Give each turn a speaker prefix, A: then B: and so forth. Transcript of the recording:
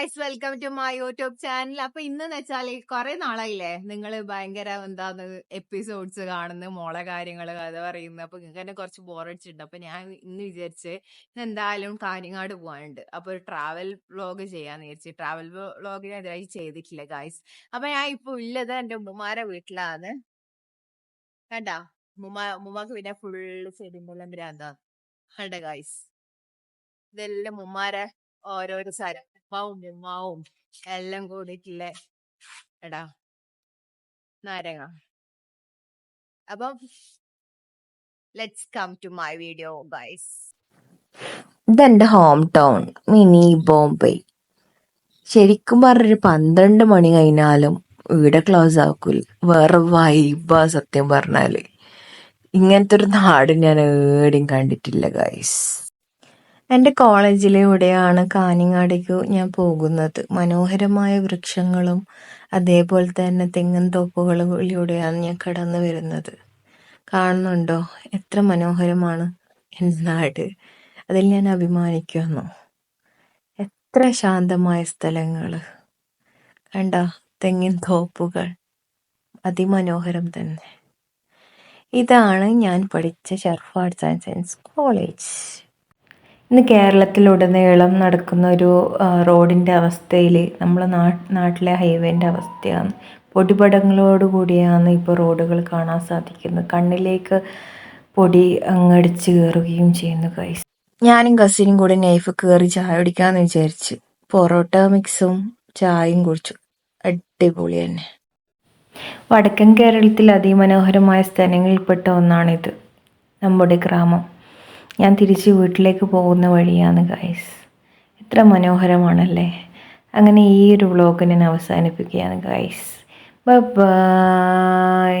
A: Guys welcome to my YouTube channel. അപ്പൊ ഇന്ന് വെച്ചാൽ കുറെ നാളായില്ലേ നിങ്ങൾ ഭയങ്കര എന്താന്ന് എപ്പിസോഡ്സ് കാണുന്നു മോളെ കാര്യങ്ങൾ കഥ പറയുന്നു. അപ്പൊ നിങ്ങൾക്ക് തന്നെ കുറച്ച് ബോറടിച്ചിട്ടുണ്ട് അപ്പൊ ഞാൻ ഇന്ന് വിചാരിച്ച് എന്തായാലും കാഞ്ഞങ്ങാട് പോകാനുണ്ട് അപ്പൊ ഒരു ട്രാവൽ വ്ലോഗ് ചെയ്യാന്ന് വിചാരിച്ച്. ട്രാവൽ വ്ലോഗ് ഞാൻ ഇതായി ചെയ്തിട്ടില്ല ഗായ്സ്. അപ്പൊ ഞാൻ ഇപ്പൊ ഉള്ളത് എന്റെ ഉമ്മമാരെ വീട്ടിലാണ്. കണ്ടാ? ഉമ്മ ഉമ്മക്ക് പിന്നെ ഫുള്ള് ചെടിമ്പെല്ലാം ഭ്രാന്താ കണ്ട ഗായ്സ്? ഇതെല്ലാം ഉമ്മാരെ ഓരോരോ സ്ഥലം ഉപ്പാവും ഉമ്മാവും എല്ലാം കൂടിയിട്ടുള്ള എടാ നാരങ്ങ. അപ്പം let's come to my video guys
B: ഇതെന്റെ ഹോം ടൗൺ മിനി ബോംബെ. ശരിക്കും പറഞ്ഞൊരു പന്ത്രണ്ട് മണി കഴിഞ്ഞാലും വീട് ക്ലോസ് ആക്കൂല. വേറെ വൈബാ സത്യം പറഞ്ഞാൽ. ഇങ്ങനത്തെ ഒരു നാട് ഞാൻ ഏടെയും കണ്ടിട്ടില്ല ഗൈസ് എന്റെ കോളേജിലൂടെയാണ് കാഞ്ഞങ്ങാടേക്ക് ഞാൻ പോകുന്നത്. മനോഹരമായ വൃക്ഷങ്ങളും അതേപോലെ തന്നെ തെങ്ങും തോപ്പുകളിലൂടെയാണ് ഞാൻ കടന്നു വരുന്നത്. കാണുന്നുണ്ടോ? എത്ര മനോഹരമാണ് എന്റെ നാട് അതിൽ ഞാൻ അഭിമാനിക്കുന്നു. എത്ര ശാന്തമായ സ്ഥലങ്ങൾ കണ്ട? തെങ്ങിൻ തോപ്പുകൾ. അതിമനോഹരം തന്നെ. ഇതാണ് ഞാൻ പഠിച്ച Sherf arts and science college. ഇന്ന് കേരളത്തിലുടനീളം നടക്കുന്ന ഒരു റോഡിന്റെ അവസ്ഥയിൽ നമ്മളെ നാട്ടിലെ ഹൈവേന്റെ അവസ്ഥയാണ്. പൊടിപടങ്ങളോട് കൂടിയാണ് ഇപ്പോൾ റോഡുകൾ കാണാൻ സാധിക്കുന്നത്. കണ്ണിലേക്ക് പൊടി അങ്ങടിച്ച് കയറുകയും ചെയ്യുന്നു കൈസ് ഞാനും കസിനും കൂടി നൈഫ് കയറി ചായ കുടിക്കാന്ന് വിചാരിച്ച് പൊറോട്ട മിക്സും ചായയും കുടിച്ചു. അടിപൊളി തന്നെ. വടക്കൻ കേരളത്തിൽ അതിമനോഹരമായ സ്ഥലങ്ങളിൽപ്പെട്ട ഒന്നാണിത്. നമ്മുടെ ഗ്രാമം. ഞാൻ തിരിച്ച് വീട്ടിലേക്ക് പോകുന്ന വഴിയാണ് ഗൈസ് എത്ര മനോഹരമാണല്ലേ? അങ്ങനെ ഈ ഒരു വ്ളോഗ് ഞാൻ അവസാനിപ്പിക്കുകയാണ് ഗൈസ് ബൈ